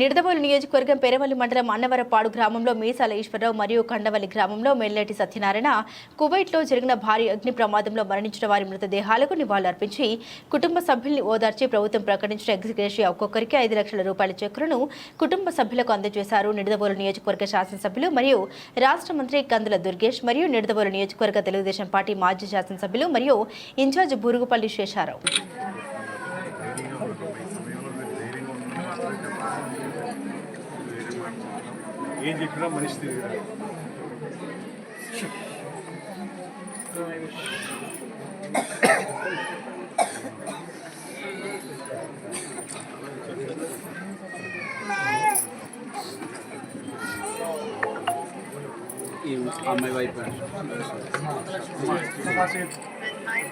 నిడదవోలు నియోజకవర్గం పెరవల్లి మండలం అన్నవరపాడు గ్రామంలో మీసాల ఈశ్వరరావు మరియు కండవల్లి గ్రామంలో మెల్లటి సత్యనారాయణ కువైట్లో జరిగిన భారీ అగ్ని ప్రమాదంలో మరణించిన వారి మృతదేహాలకు నివాళులర్పించి కుటుంబ సభ్యుల్ని ఓదార్చి ప్రభుత్వం ప్రకటించిన ఎగ్జిగ్రేషియా ఒక్కొక్కరికి ఐదు లక్షల రూపాయల చెక్కులను కుటుంబ సభ్యులకు అందజేశారు. నిడదవోలు నియోజకవర్గ శాసనసభ్యులు మరియు రాష్ట్ర మంత్రి కందుల దుర్గేష్ మరియు నిడదవోలు నియోజకవర్గ తెలుగుదేశం పార్టీ మాజీ శాసనసభ్యులు మరియు ఇన్ఛార్జ్ బూరుగుపల్లి శేషారావు. ఏం చెప్పినా మనిషి తిరిగి ఈ అమ్మాయి వైపు ఒకసారి మీరు వెనకాలండి సార్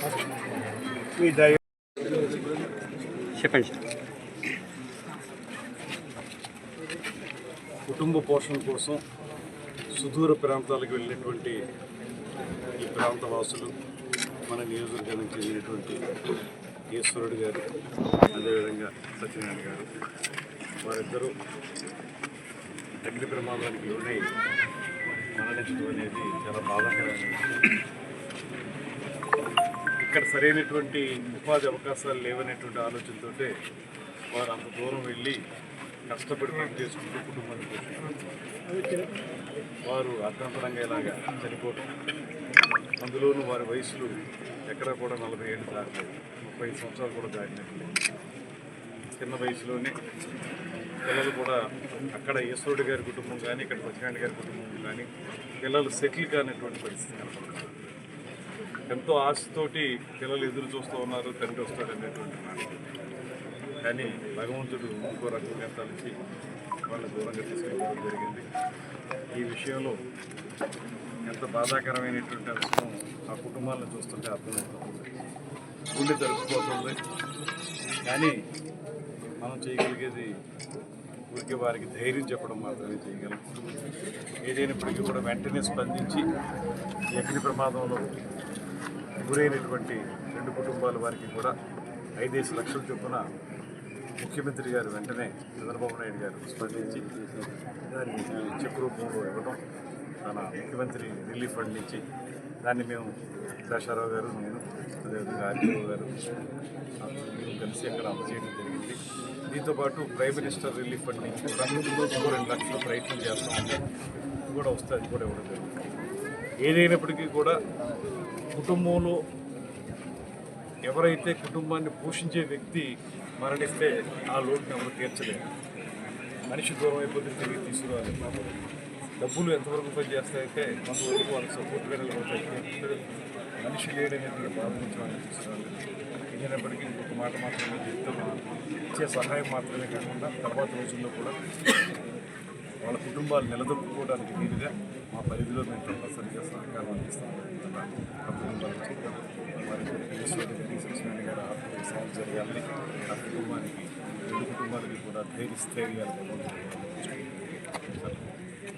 మీ చెప్పండి. సార్ కుటుంబ పోషణ కోసం సుదూర ప్రాంతాలకు వెళ్ళినటువంటి ఈ ప్రాంత వాసులు మన నియోజకవర్గానికి చెందినటువంటి ఈశ్వరుడు గారు అదేవిధంగా సత్యనారాయణ గారు వారిద్దరూ అగ్ని ప్రమాదానికి లోనై మరణించడం అనేది చాలా బాధాకరమైన ఇక్కడ సరైనటువంటి ఉపాధి అవకాశాలు లేవనేటువంటి ఆలోచనతో వారు అంత దూరం వెళ్ళి కష్టపడి పని చేసుకుంటూ కుటుంబాన్ని వారు అర్థంతరంగా ఇలాగా చనిపోవడం అందులోనూ వారి వయసులు ఎక్కడా కూడా నలభై ఏళ్ళు దాటలేదు ముప్పై సంవత్సరాలు కూడా దాటినట్లు. చిన్న వయసులోనే పిల్లలు కూడా అక్కడ ఈశ్వరుడు గారి కుటుంబం కానీ ఇక్కడ సత్యనారాయణ గారి కుటుంబం కానీ పిల్లలు సెటిల్ కానటువంటి పరిస్థితి కనపడుతుంది. ఎంతో ఆశతోటి పిల్లలు ఎదురు చూస్తూ ఉన్నారు తండ్రి వస్తాడు అనేటువంటి కానీ భగవంతుడు ఇంకో రకంగా తలిచి వాళ్ళు దూరంగా తీసుకెళ్ళడం జరిగింది. ఈ విషయంలో ఎంత బాధాకరమైనటువంటి అంశం ఆ కుటుంబాలను చూస్తుంటే అర్థమవుతుంది. గుండె జరుపుకోతుంది కానీ మనం చేయగలిగేది ఊరికి వారికి ధైర్యం చెప్పడం మాత్రమే చేయగలం. ఏదైనప్పటికీ కూడా వెంటనే స్పందించి ఎక్కడి ప్రమాదంలో గురైనటువంటి రెండు కుటుంబాల వారికి కూడా ఐదేసి లక్షల చొప్పున ముఖ్యమంత్రి గారు వెంటనే చంద్రబాబు నాయుడు గారు స్పందించి దాన్ని చెక్ రూపంలో ఇవ్వడం తన ముఖ్యమంత్రి రిలీఫ్ ఫండ్ నుంచి దాన్ని మేము దశారావు గారు నేను అదేవిధంగా ఆర్టీఓ గారు మేము కలిసి అక్కడ అందజేయడం జరిగింది. దీంతో పాటు ప్రైమ్ మినిస్టర్ రిలీఫ్ ఫండ్ నుంచి రెండు రెండు లక్షల ప్రయత్నం చేస్తాం కూడా వస్తే అది కూడా ఇవ్వడం జరిగింది. ఏదైనప్పటికీ కూడా కుటుంబంలో ఎవరైతే కుటుంబాన్ని పోషించే వ్యక్తి మరణిస్తే ఆ లోటుని ఎవరు తీర్చలేరు. మనిషి దూరం అయిపోతే తిరిగి తీసుకురాలి డబ్బులు ఎంతవరకు పనిచేస్తాయంటే కొంతవరకు వాళ్ళకి సపోర్ట్గా నిలబడతాయి. మనిషి లేడనేది బాధ తీసుకురాలి వాళ్ళని ఒక మాట మాత్రమే చెప్తున్నాను ఇచ్చే సహాయం మాత్రమే కాకుండా తర్వాత రోజుల్లో కూడా వాళ్ళ కుటుంబాలు నిలదొక్కుకోవడానికి వీలుగా మా పరిధిలో మేము తప్పనిసరిగా సహకారం అందిస్తాం. ఆ కుటుంబాలకు చెప్పాం వారి సాయం జరగాలని ఆ కుటుంబానికి రెండు కుటుంబాలకి కూడా ధైర్య స్థైర్యాలు